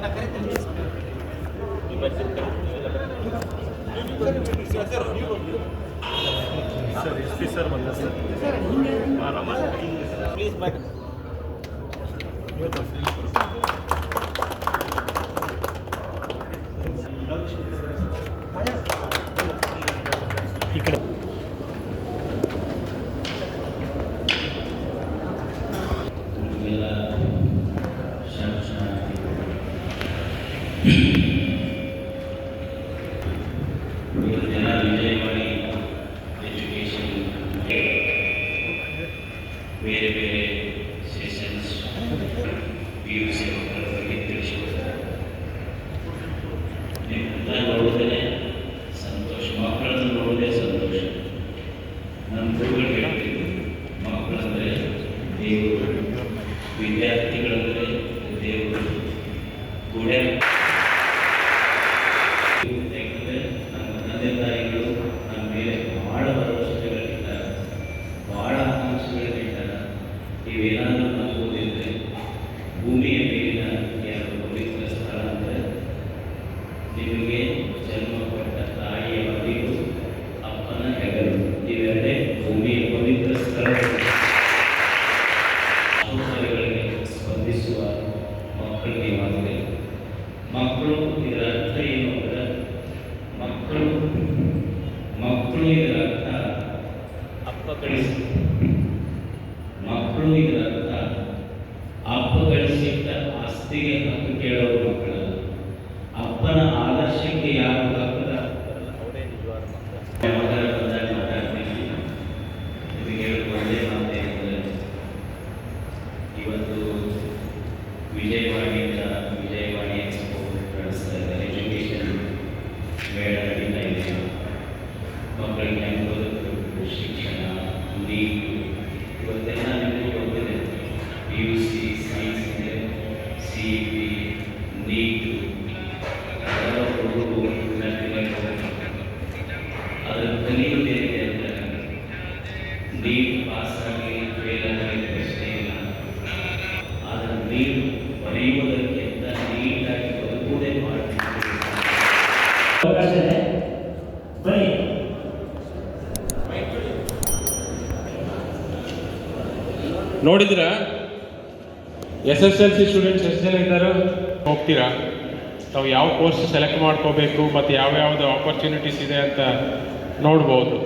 una careta y creo ಬೇರೆ ಬೇರೆ sessions P U C ಮಕ್ಕಳ ಬಗ್ಗೆ ಸಂತೋಷ ಮಕ್ಕಳನ್ನು ಸಂತೋಷ ನಮ್ಮ ಗುರುಗಳು ಹೇಳ್ತಿದ್ರು ದೇವರು ವಿದ್ಯಾರ್ಥಿಗಳಂದರೆ ದೇವರು ಇವೇನಾದರೂ ಓದಿದರೆ ಭೂಮಿಯ ಮೇಲಿನ ಎರಡು ಪವಿತ್ರ ಸ್ಥಳ ಅಂದರೆ ನಿಮಗೆ ಜನ್ಮ ಕೊಟ್ಟ ತಾಯಿಯ ಮನೆಯು, ಅಪ್ಪನ ಹೆಗಲು, ಇವೆರಡೇ ಭೂಮಿಯ ಪವಿತ್ರ ಸ್ಥಳಗಳು. ಆಲೋಚನೆಗಳಿಗೆ ಸ್ಪಂದಿಸುವ ಮಕ್ಕಳಿಗೆ ಮಾತ್ರ. ಮಕ್ಕಳು ಇದರ ಅರ್ಥ ಏನು ಅಂದರೆ, ಮಕ್ಕಳು ಮಕ್ಕಳು ಇದರ ಅರ್ಥ ಅಪ್ಪ ಗಳಿಸಿಟ್ಟ ಆಸ್ತಿಗೆ ಹಕ್ಕು ಕೇಳೋರು ಮಕ್ಕಳಲ್ಲ ಅಪ್ಪನ ಆದರ್ಶಕ್ಕೆ ಯಾರು ನೋಡಿದ್ರ S S L C students ಎಷ್ಟು ಜನ ಇದ್ದಾರೆ? ಹೋಗ್ತೀರಾ? ತಾವು ಯಾವ ಕೋರ್ಸ್ ಸೆಲೆಕ್ಟ್ ಮಾಡ್ಕೋಬೇಕು, ಮತ್ತು ಯಾವ ಯಾವ್ದು ಆಪರ್ಚುನಿಟೀಸ್ ಇದೆ ಅಂತ ನೋಡ್ಬೋದು.